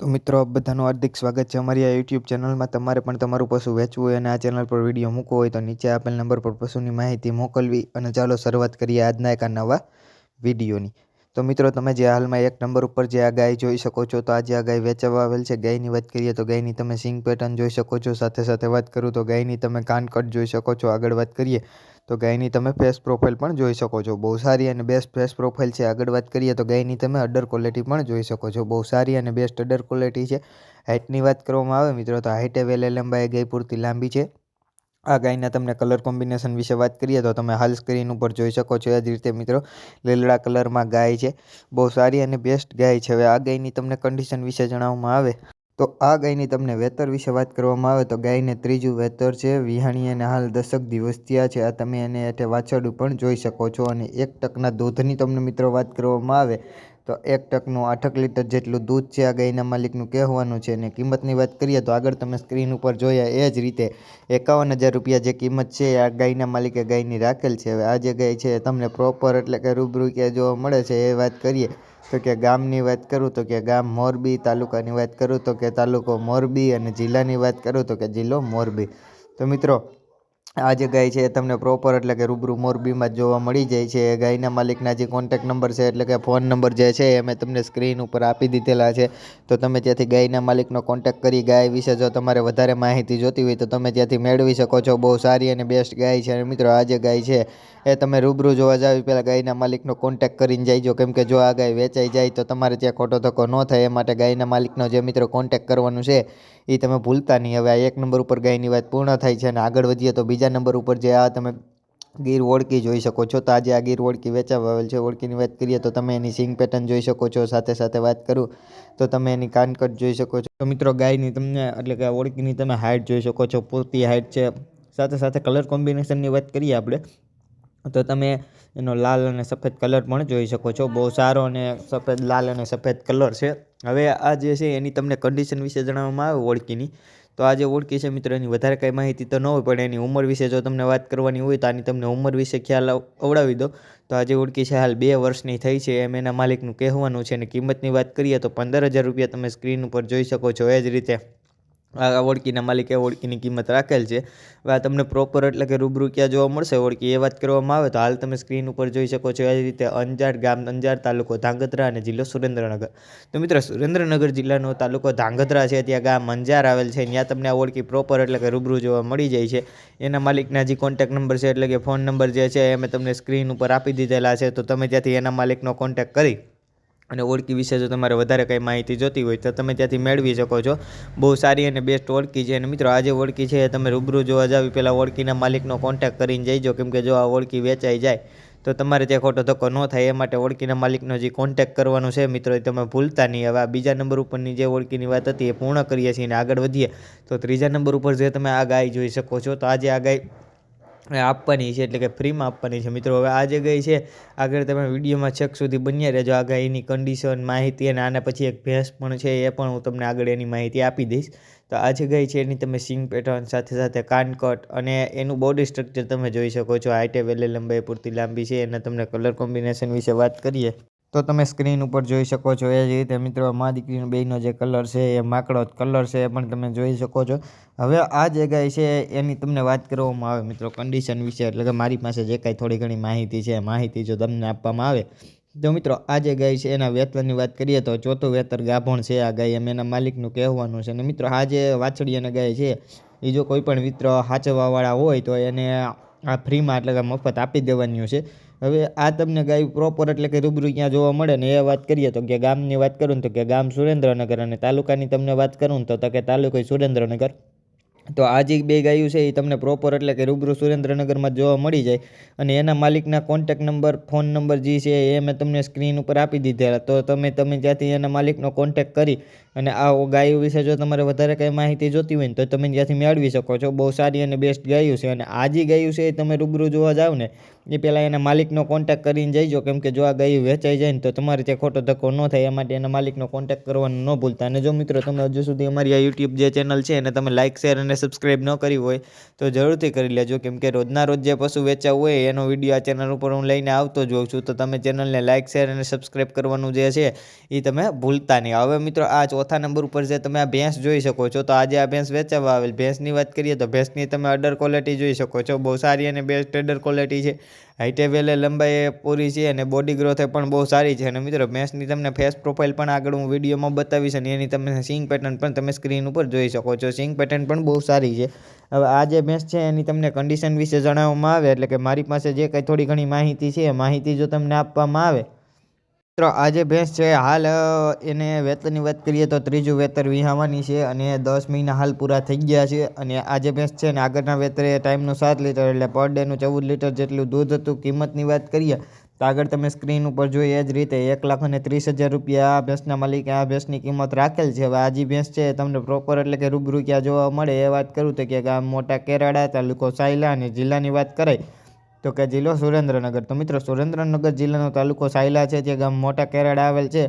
તો મિત્રો, બધાનું હાર્દિક સ્વાગત છે અમારી આ યુટ્યુબ ચેનલમાં. તમારે પણ તમારું પશુ વેચવું હોય અને આ ચેનલ પર વીડિયો મૂકવો હોય, તો નીચે આપેલ નંબર પર પશુની માહિતી મોકલવી. અને ચાલો શરૂઆત કરીએ આજના એક આ નવા વિડીયોની. તો મિત્રો, તમે જે હાલમાં એક નંબર ઉપર જે આ ગાય જોઈ શકો છો, તો આજે આ ગાય વેચવા આવેલ છે, ગાયની વાત કરીએ તો ગાયની તમે સિંગ પેટર્ન જોઈ શકો છો. સાથે સાથે વાત કરું તો ગાયની તમે કાનકટ જોઈ શકો છો. આગળ વાત કરીએ તો ગાયની તમે ફેસ પ્રોફાઇલ પણ જોઈ શકો છો. બહુ સારી અને બેસ્ટ ફેસ પ્રોફાઇલ છે. આગળ વાત કરીએ તો ગાયની તમે અડર ક્વોલિટી પણ જોઈ શકો છો. બહુ સારી અને બેસ્ટ અડર ક્વોલિટી છે. હાઇટની વાત કરવામાં આવે મિત્રો, તો હાઇટે વેલે લંબાઈ ગાય પૂરતી લાંબી છે. આ ગાયના તમને કલર કોમ્બિનેશન વિશે વાત કરીએ તો તમે હાલ સ્ક્રીન ઉપર જોઈ શકો છો. એ જ રીતે મિત્રો, લીલડા કલરમાં ગાય છે. બહુ સારી અને બેસ્ટ ગાય છે. હવે આ ગાયની તમને કન્ડિશન વિશે જણાવવામાં આવે. તો આ ગાયની તમને વેતર વિશે વાત કરવામાં આવે તો ગાયને ત્રીજું વેતર છે. વિહાણી અને હાલ દશક દિવસ થયા છે. આ તમે એને હેઠે વાછરડું પણ જોઈ શકો છો અને એક ટકના દૂધની તમને મિત્રો વાત કરવામાં આવે. તો એક ટકનું આઠક લીટર જેટલું દૂધ છે આ ગાયના માલિકનું કહેવાનું છે અને કિંમતની વાત કરીએ તો આગળ તમે સ્ક્રીન ઉપર જોયા એ જ રીતે એકાવન હજાર રૂપિયા જે કિંમત છે આ ગાયના માલિકે ગાયની રાખેલ છે. હવે આ જે ગાય છે તમને પ્રોપર એટલે કે રૂબરૂ ક્યાં જોવા મળે છે એ વાત કરીએ તો કે ગામની વાત કરું તો કે ગામ મોરબી, તાલુકાની વાત કરું તો કે તાલુકો મોરબી અને જિલ્લાની વાત કરું તો કે જિલ્લો મોરબી. તો મિત્રો આ જે ગાય છે એ તમને પ્રોપર એટલે કે રૂબરૂ મોરબીમાં જ જોવા મળી જાય છે. ગાયના માલિકના જે કોન્ટેક નંબર છે એટલે કે ફોન નંબર જે છે એ મેં તમને સ્ક્રીન ઉપર આપી દીધેલા છે. તો તમે ત્યાંથી ગાયના માલિકનો કોન્ટેક કરી ગાય વિશે જો તમારે વધારે માહિતી જોતી હોય તો તમે ત્યાંથી મેળવી શકો છો. બહુ સારી અને બેસ્ટ ગાય છે અને મિત્રો આ જે ગાય છે એ તમે રૂબરૂ જોવા જાવ પહેલાં ગાયના માલિકનો કોન્ટેક કરીને જઈજો કેમ કે જો આ ગાય વેચાઈ જાય તો તમારે ત્યાં ખોટો ધક્કો ન થાય. એ માટે ગાયના માલિકનો જે મિત્રો કોન્ટેક કરવાનું છે એ તમે ભૂલતા નહીં. હવે આ એક નંબર ઉપર ગાયની વાત પૂર્ણ થાય છે અને આગળ વધીએ તો બીજા નંબર ઉપર જે આ તમે ગીર ઓળકી જોઈ શકો છો. તો આજે આ ગીર ઓળકી વેચાવા આવેલ છે. ઓળકીની વાત કરીએ તો તમે એની સિંગ પેટર્ન જોઈ શકો છો. સાથે સાથે વાત કરું તો તમે એની કાનકટ જોઈ શકો છો. તો મિત્રો ગાયની તમને એટલે કે ઓળકીની તમે હાઇટ જોઈ શકો છો. પૂરતી હાઇટ છે. સાથે સાથે કલર કોમ્બિનેશનની વાત કરીએ આપણે તો તમે એનો લાલ અને સફેદ કલર પણ જોઈ શકો છો. બહુ સારો અને સફેદ, લાલ અને સફેદ કલર છે. હવે આ જે છે એની તમને કન્ડિશન વિશે જણાવવામાં આવે ઓળકીની તો આ જે ઓળખી છે મિત્રો વધારે કંઈ માહિતી તો ન હોય, પણ એની ઉંમર વિશે જો તમને વાત કરવાની હોય તો આની તમને ઉંમર વિશે ખ્યાલ અવડાવી દો. તો આ જે ઓળખી છે હાલ બે વર્ષની થઈ છે, એમ એના માલિકનું કહેવાનું છે અને કિંમતની વાત કરીએ તો પંદર હજાર રૂપિયા તમે સ્ક્રીન ઉપર જોઈ શકો છો એ જ રીતે. આ ઓળખીના માલિકે ઓળખીની કિંમત રાખેલ છે. હવે આ તમને પ્રોપર એટલે કે રૂબરૂ ક્યાં જોવા મળશે? ઓળખી એ વાત કરવામાં આવે તો હાલ તમે સ્ક્રીન ઉપર જોઈ શકો છો એ રીતે અંજાર ગામ, અંજાર તાલુકો ધાંગધ્રા અને જિલ્લો સુરેન્દ્રનગર. તો મિત્રો સુરેન્દ્રનગર જિલ્લાનો તાલુકો ધાંગધ્રા છે. ત્યાં ગામ અંજાર આવેલ છે. ત્યાં તમને આ ઓળખી પ્રોપર એટલે કે રૂબરૂ જોવા મળી જાય છે. એના માલિકના જે કોન્ટેક નંબર છે એટલે કે ફોન નંબર જે છે એ મેં તમને સ્ક્રીન ઉપર આપી દીધેલા છે. તો તમે ત્યાંથી એના માલિકનો કોન્ટેક કરી અને ઓળખી વિશે જો તમારે વધારે કંઈ માહિતી જોતી હોય તો તમે ત્યાંથી મેળવી શકો છો. બહુ સારી અને બેસ્ટ ઓળખી છે. અને મિત્રો, આ જે ઓળખી છે તમે રૂબરૂ જોવા જાવ પહેલાં ઓળખીના માલિકનો કોન્ટેક્ટ કરીને જઈજો. કેમ કે જો આ ઓળખી વેચાઈ જાય, તો તમારે ત્યાં ખોટો ધક્કો ન થાય. એ માટે ઓળખીના માલિકનો જે કોન્ટેક્ટ કરવાનો છે, મિત્રો, એ તમે ભૂલતા નહીં. હવે આ બીજા નંબર ઉપરની જે ઓળખીની વાત હતી, એ પૂર્ણ કરીએ છીએ અને આગળ વધીએ. તો ત્રીજા નંબર ઉપર જે તમે આ ગાય જોઈ શકો છો, તો આજે આ ગાય આપવાની છે, એટલે કે ફ્રીમાં આપવાની છે. મિત્રો, હવે આ જે ગઈ છે, આગળ તમે વિડીયોમાં છેક સુધી બન્યા રહેજો. આ ગાયની કન્ડિશન માહિતી અને આના પછી એક ભેંસ પણ છે, એ પણ હું તમને આગળ એની માહિતી આપી દઈશ. તો આ જે ગાય છે, એની તમે સિંગ પેટર્ન, સાથે સાથે કાનકટ અને એનું બોડી સ્ટ્રક્ચર તમે જોઈ શકો છો. હાઈટે વેલે લંબાઈ પૂરતી લાંબી છે. એના તમને કલર કોમ્બિનેશન વિશે વાત કરીએ. તો તમે સ્ક્રીન ઉપર જોઈ શકો છો એ જ રીતે મિત્રો મા દીકરીનો બેનો જે કલર છે, એ માકડો કલર છે એ પણ તમે જોઈ શકો છો. હવે આ જગ્યાએ છે એની તમને વાત કરવામાં આવે મિત્રો કન્ડિશન વિશે, એટલે કે મારી પાસે જે કાંઈ થોડી ઘણી માહિતી છે માહિતી જો તમને આપવામાં આવે. તો મિત્રો, આ જે ગાય છે એના વેતરની વાત કરીએ તો ચોથું વેતર ગાભણ છે આ ગાય, એમ એના માલિકનું કહેવાનું છે. અને મિત્રો, આ જે વાછડી અને ગાય છે, એ જો કોઈ પણ મિત્ર હાચવાવાળા હોય તો એને આ ફ્રીમાં એટલે કે મફત આપી દેવાની છે. હવે આ તમને ગાય પ્રોપર એટલે કે રૂબરૂ ક્યાં જોવા મળે ને એ વાત કરીએ તો કે ગામની વાત કરું તો કે ગામ સુરેન્દ્રનગર અને તાલુકાની તમને વાત કરું તો કે તાલુકો સુરેન્દ્રનગર. તો આ જે બે ગાયું છે એ તમને પ્રોપર એટલે કે રૂબરૂ સુરેન્દ્રનગરમાં જોવા મળી જાય. અને એના માલિકના કોન્ટેક નંબર ફોન નંબર જે છે એ મેં તમને સ્ક્રીન ઉપર આપી દીધેલા. તો તમે તમે ત્યાંથી એના માલિકનો કોન્ટેક કરી અને આ ગાયો વિશે જો તમારે વધારે કંઈ માહિતી જોતી હોય ને તો તમે ત્યાંથી મેળવી શકો છો. બહુ સારી અને બેસ્ટ ગાયું છે. અને આ જે ગાયું છે એ તમે રૂબરૂ જોવા જાઓ ને, એ પહેલાં એના માલિકનો કોન્ટેક કરીને જઈજો કેમ કે જો આ ગાયું વેચાઈ જાય ને તો તમારે ત્યાં ખોટો ધક્કો ન થાય. એ માટે એના માલિકનો કોન્ટેક કરવાનું ન ભૂલતા. અને જો મિત્રો તમે હજુ સુધી અમારી આ યુટ્યુબ જે ચેનલ છે એને તમે લાઇક શેર અને ચેનલને સબસ્ક્રાઈબ ન કરી હોય તો જરૂરથી કરી લેજો. કેમ કે રોજના રોજ જે પશુ વેચાવું હોય એનો વીડિયો આ ચેનલ ઉપર હું લઈને આવતો જ હોઉં છું. તો તમે ચેનલને લાઇક શેર અને સબસ્ક્રાઈબ કરવાનું જે છે એ તમે ભૂલતા નહીં. હવે મિત્રો આ ચોથા નંબર ઉપર જે તમે આ ભેંસ જોઈ શકો છો, તો આજે આ ભેંસ વેચાવા આવેલ. ભેંસની વાત કરીએ તો ભેંસની તમે અડર ક્વોલિટી જોઈ શકો છો. બહુ સારી અને બેસ્ટ અડર ક્વોલિટી છે. હાઈટે વેલે લંબાઈ પૂરી છે અને બોડી ગ્રોથ પણ બહુ સારી છે. અને મિત્રો ભેંસની તમને ફેસ પ્રોફાઇલ પણ આગળ હું વિડીયોમાં બતાવીશ અને એની તમે સિંગ પેટર્ન પણ તમે સ્ક્રીન ઉપર જોઈ શકો છો. સિંગ પેટર્ન પણ બહુ સારી છે. હવે આ જે ભેંસ છે એની તમને કન્ડિશન વિશે જણાવવામાં આવે, એટલે કે મારી પાસે જે કંઈ થોડી ઘણી માહિતી છે માહિતી જો તમને આપવામાં આવે મિત્રો, આજે ભેંસ છે. હાલ એને વેતરની વાત કરીએ તો ત્રીજું વેતર વિહાવાની છે અને દસ મહિના હાલ પૂરા થઈ ગયા છે અને આજે ભેંસ છે ને આગળના વેતરે ટાઈમનું સાત લીટર એટલે પર ડેનું ચૌદ લીટર જેટલું દૂધ હતું કિંમતની વાત કરીએ તો આગળ તમે સ્ક્રીન ઉપર જોઈએ એ જ રીતે એક લાખ અને ત્રીસ હજાર રૂપિયા આ ભેંસના માલિકે આ ભેંસની કિંમત રાખેલ છે. હવે આજી ભેંસ છે તમને પ્રોપર એટલે કે રૂબરૂ ક્યાં જોવા મળે એ વાત કરું તો કે મોટા કેરાડા, તાલુકો સાયલા અને જિલ્લાની વાત કરાય. તો કે જિલ્લો સુરેન્દ્રનગર. તો મિત્રો, સુરેન્દ્રનગર જિલ્લાનો તાલુકો સાયલા છે, જે ગામ મોટા કેરાડ આવેલ છે.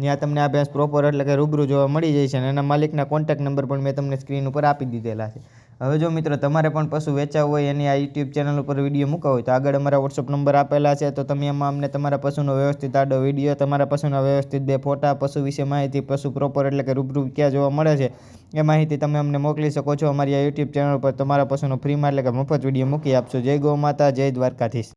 ત્યાં તમને આ ભેંસ પ્રોપર એટલે કે રૂબરૂ જોવા મળી જાય છે અને એના માલિકના કોન્ટેક્ટ નંબર પણ મેં તમને સ્ક્રીન ઉપર આપી દીધેલા છે. હવે જો મિત્રો, તમારે પણ પશુ વેચાવું હોય, એની આ યુટ્યુબ ચેનલ ઉપર વીડિયો મૂકવા હોય, તો આગળ અમારા વોટ્સઅપ નંબર આપેલા છે, તો તમે એમાં અમને તમારા પશુનો વ્યવસ્થિત આડો વીડિયો તમારા પશુના વ્યવસ્થિત બે ફોટા, પશુ વિશે માહિતી, પશુ પ્રોપર એટલે કે રૂબરૂ ક્યાં જોવા મળે છે, એ માહિતી તમે અમને મોકલી શકો છો અમારી આ યુટ્યુબ ચેનલ પર તમારા પશુનો ફ્રીમાં એટલે કે મફત વીડિયો મૂકી આપશો. જય ગૌ માતા, જય દ્વારકાધીશ.